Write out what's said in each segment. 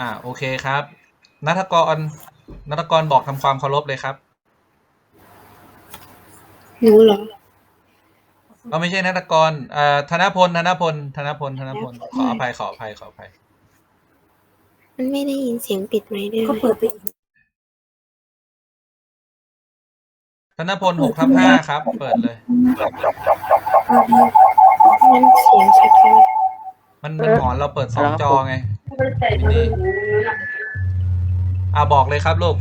อ่าโอเคครับนัทกรนัทกรบอกทำความเคารพเลยครับหนูเหรอก็ไม่ใช่นัทกรเอ่อธนพลธนพลธนพลธนพลขออภัยขออภัยขออภัยมันไม่ได้ยินเสียงปิดไหมค์ด้วยก็เปิดไปอีกธนพลหกทับห้าครับ เปิดเลยนั่นเสียงชัดไหมมันมันหอนเราเปิดสองจอไง นี่อ่าบอกเลยครับลูก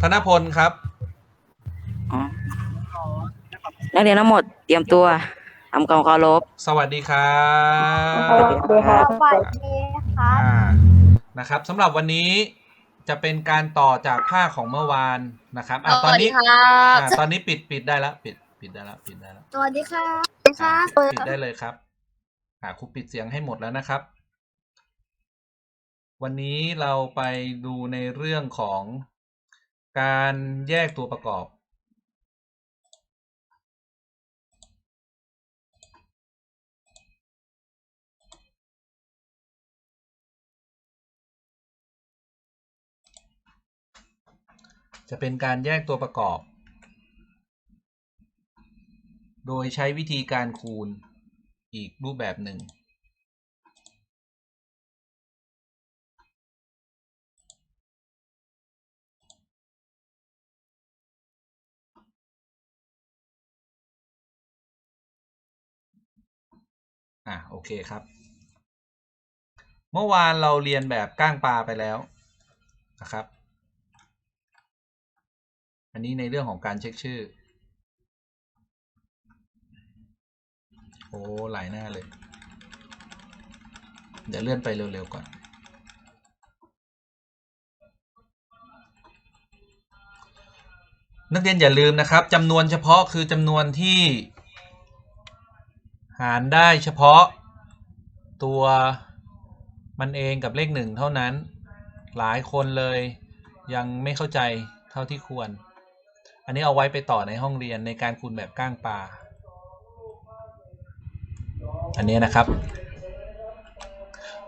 ธนพลครับ อ๋อนักเรียนทั้งหมดเตรียมตัวทำความเคารพ สวัสดีครับสวัสดีครับสวัสดีครับ อ่านะครับสำหรับวันนี้จะเป็นการต่อจากภาคของเมื่อวานนะครับอะตอนนี้สวัสดีครับอ่าตอนนี้ปิดปิดได้แล้วปิดปิดได้แล้วปิดได้แล้วสวัสดีครับสวัสดีคอ่ารับปิดได้เลยครับ อ่าครูปิดเสียงให้หมดแล้วนะครับ วันนี้เราไปดูในเรื่องของการแยกตัวประกอบ จะเป็นการแยกตัวประกอบ โดยใช้วิธีการคูณ อีกรูปแบบหนึ่งอะโอเคครับ เมื่อวานเราเรียนแบบก้างปลาไปแล้วนะครับ อันนี้ในเรื่องของการเช็คชื่อ โอ้หลายหน้าเลย เดี๋ยวเลื่อนไปเร็วๆก่อน นักเรียนอย่าลืมนะครับจำนวนเฉพาะคือจำนวนที่ หารได้เฉพาะ ตัวมันเองกับเลขหนึ่งเท่านั้น หลายคนเลยยังไม่เข้าใจเท่าที่ควร อันนี้เอาไว้ไปต่อในห้องเรียนในการคูณแบบก้างปลา อันนี้นะครับ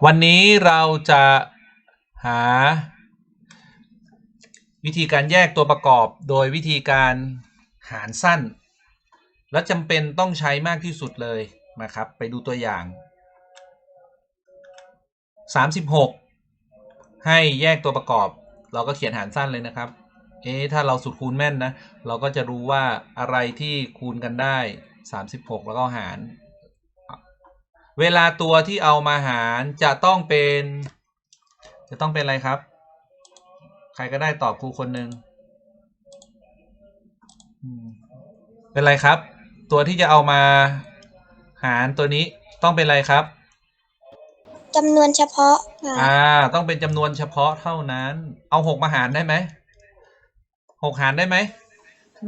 วันนี้เราจะหา วิธีการแยกตัวประกอบโดยวิธีการหารสั้น และจำเป็นต้องใช้มากที่สุดเลยนะครับ ไปดูตัวอย่าง 36 ให้แยกตัวประกอบ เราก็เขียนหารสั้นเลยนะครับเอ๊ะถ้าเราสุดคูณแม่นนะ เราก็จะรู้ว่าอะไรที่คูณกันได้ 36 แล้วก็หาร เวลาตัวที่เอามาหารจะต้องเป็น จะต้องเป็นอะไรครับ ใครก็ได้ตอบครูคนหนึ่งอืมเป็นไรครับ ตัวที่จะเอามาหารตัวนี้ต้องเป็นอะไรครับจำนวนเฉพาะค่ะอ่า ต้องเป็นจำนวนเฉพาะเท่านั้น เอาหกมาหารได้ไหมหกหารได้ไหม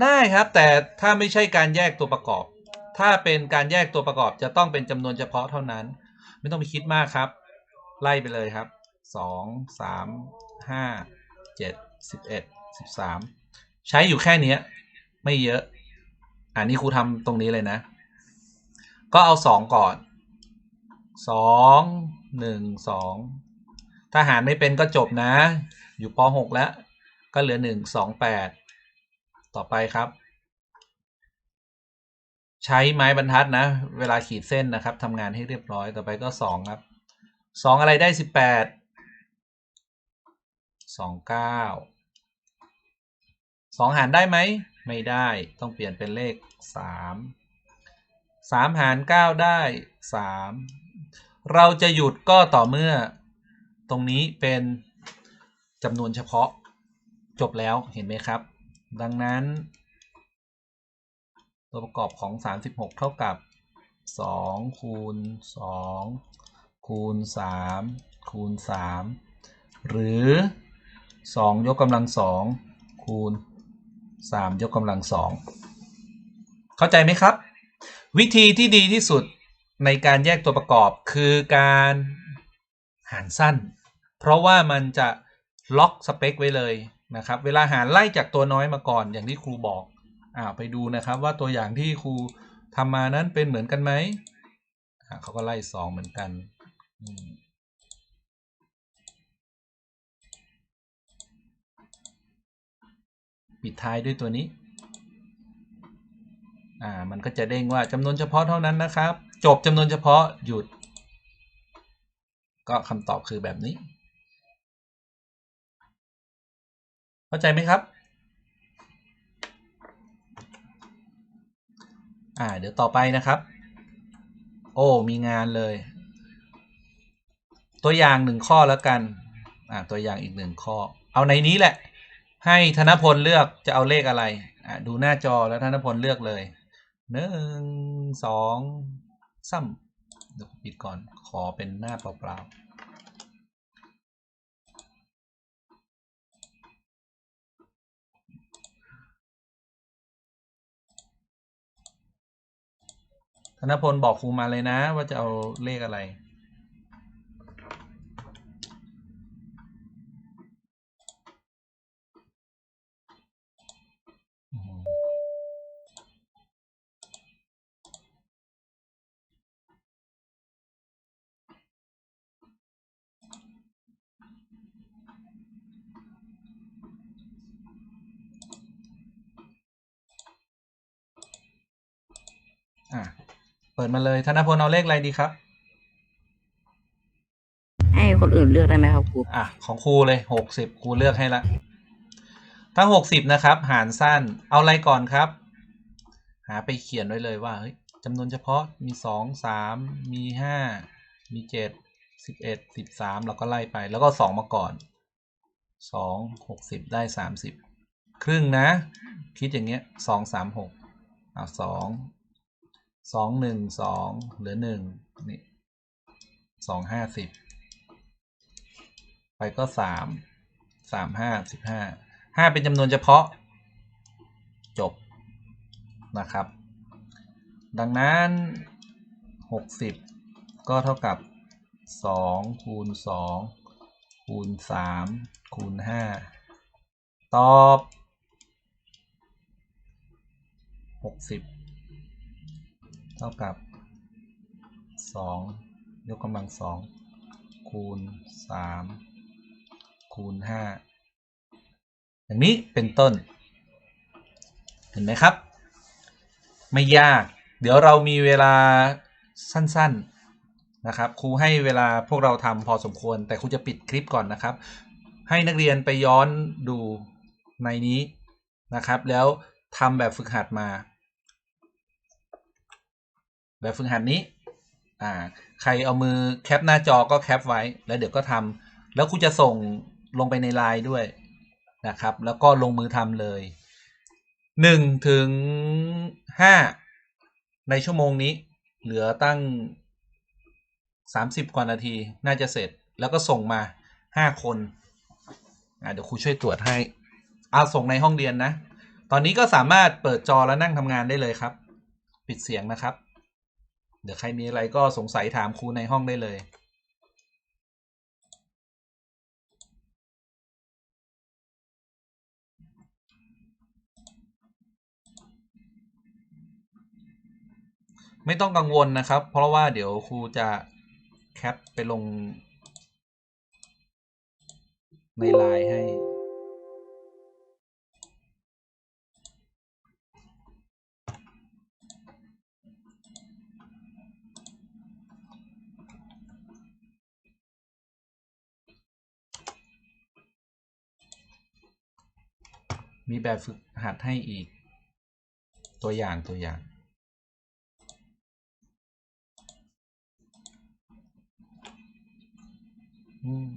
ได้ครับ แต่ถ้าไม่ใช่การแยกตัวประกอบ ถ้าเป็นการแยกตัวประกอบจะต้องเป็นจำนวนเฉพาะเท่านั้น ไม่ต้องไปคิดมากครับ ไล่ไปเลยครับสองสามห้าเจ็ดสิบเอ็ดสิบสามใช้อยู่แค่นี้ไม่เยอะ อันนี้ครูทำตรงนี้เลยนะ ก็เอาสองก่อนสองหนึ่งสองถ้าหารไม่เป็นก็จบนะ อยู่ปหกแล้ว ก็เหลือหนึ่งสองแปดต่อไปครับ ใช้ไม้บรรทัดนะ เวลาขีดเส้นนะครับทำงานให้เรียบร้อยต่อไปก็สองครับสองอะไรได้สิบแปดสองเก้าสองหารได้ไหม ไม่ได้ต้องเปลี่ยนเป็นเลขสามสามหารเก้าได้สามเราจะหยุดก็ต่อเมื่อตรงนี้เป็นจำนวนเฉพาะจบแล้วเห็นไหมครับ ดังนั้น ตัวประกอบของ 36 เท่ากับ 2 คูณ 2 คูณ 3 คูณ 3 หรือ 2 ยกกำลัง 2 คูณ 3 ยกกำลัง 2 เข้าใจไหมครับ วิธีที่ดีที่สุดในการแยกตัวประกอบคือการหารสั้น เพราะว่ามันจะล็อกสเปคไว้เลยนะครับ เวลาหารไล่จากตัวน้อยมาก่อนอย่างที่ครูบอก อ่าไปดูนะครับว่าตัวอย่างที่ครูทำมานั้นเป็นเหมือนกันไหมเขาก็ไล่สองเหมือนกันปิดท้ายด้วยตัวนี้ อ่า มันก็จะเด้งว่าจำนวนเฉพาะเท่านั้นนะครับ จบจำนวนเฉพาะหยุด ก็คำตอบคือแบบนี้ เข้าใจไหมครับ อ่า เดี๋ยวต่อไปนะครับ โอ้ มีงานเลย ตัวอย่างหนึ่งข้อแล้วกัน อ่า ตัวอย่างอีกหนึ่งข้อ เอาในนี้แหละ ให้ธนพลเลือกจะเอาเลขอะไร อ่าดูหน้าจอแล้วธนพลเลือกเลยหนึ่งสองซ้ำเดี๋ยวผมปิดก่อน ขอเป็นหน้าเปล่าๆ ธนพลบอกครูมาเลยนะ ว่าจะเอาเลขอะไร เปิดมาเลย ธนพลเอาเลขอะไรดีครับ ให้คนอื่นเลือกได้ไหมครับครูอะ ของครูเลยหกสิบครูเลือกให้ละทั้งหกสิบนะครับ หารสั้น เอาอะไรก่อนครับ หาไปเขียนไว้เลยว่าเฮ้ยจำนวนเฉพาะมีสองสามมีห้ามีเจ็ดสิบเอ็ดสิบสามเราก็ไล่ไป แล้วก็สองมาก่อนสองหกสิบได้สามสิบครึ่งนะ คิดอย่างเงี้ยสองสามหกอะสอง สองหนึ่งสองเหลือหนึ่งนี่สองห้าสิบไปก็สามสามห้าสิบห้าห้าเป็นจำนวนเฉพาะ จบนะครับ ดังนั้นหกสิบก็เท่ากับสองคูณสองคูณสามคูณห้าตอบหกสิบ ท่ากับสองยกกำลังสองคูณสามคูณห้าอย่างนี้เป็นต้น เห็นไหมครับ ไม่ยาก เดี๋ยวเรามีเวลาสั้น ๆนะครับครูให้เวลาพวกเราทำพอสมควร แต่ครูจะปิดคลิปก่อนนะครับ ให้นักเรียนไปย้อนดูในนี้นะครับ แล้วทำแบบฝึกหัดมา แบบฝึกหัดนี้อ่าใครเอามือแคปหน้าจอก็แคปไว้ แล้วเดี๋ยวก็ทำแล้วครูจะส่งลงไปในไลน์ด้วยนะครับ แล้วก็ลงมือทำเลยหนึ่งถึงห้าในชั่วโมงนี้ เหลือตั้งสามสิบกว่านาทีน่าจะเสร็จแล้วก็ส่งมาห้าคนเดี๋ยวครูช่วยตรวจให้เอาส่งในห้องเรียนนะ ตอนนี้ก็สามารถเปิดจอแล้วนั่งทำงานได้เลยครับ ปิดเสียงนะครับ เดี๋ยวใครมีอะไรก็สงสัยถามครูในห้องได้เลยไม่ต้องกังวลนะครับ เพราะว่าเดี๋ยวครูจะแคปไปลงในไลน์ให้ มีแบบฝึกหัดให้อีก ตัวอย่างตัวอย่าง อืม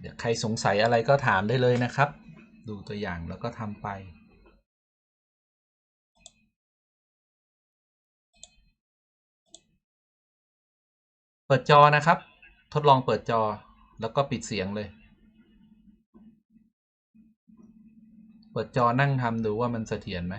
เดี๋ยวใครสงสัยอะไรก็ถามได้เลยนะครับ ดูตัวอย่างแล้วก็ทำไป เปิดจอนะครับ ทดลองเปิดจอแล้วก็ปิดเสียงเลย เปิดจอนั่งทำดูว่ามันเสถียรไหม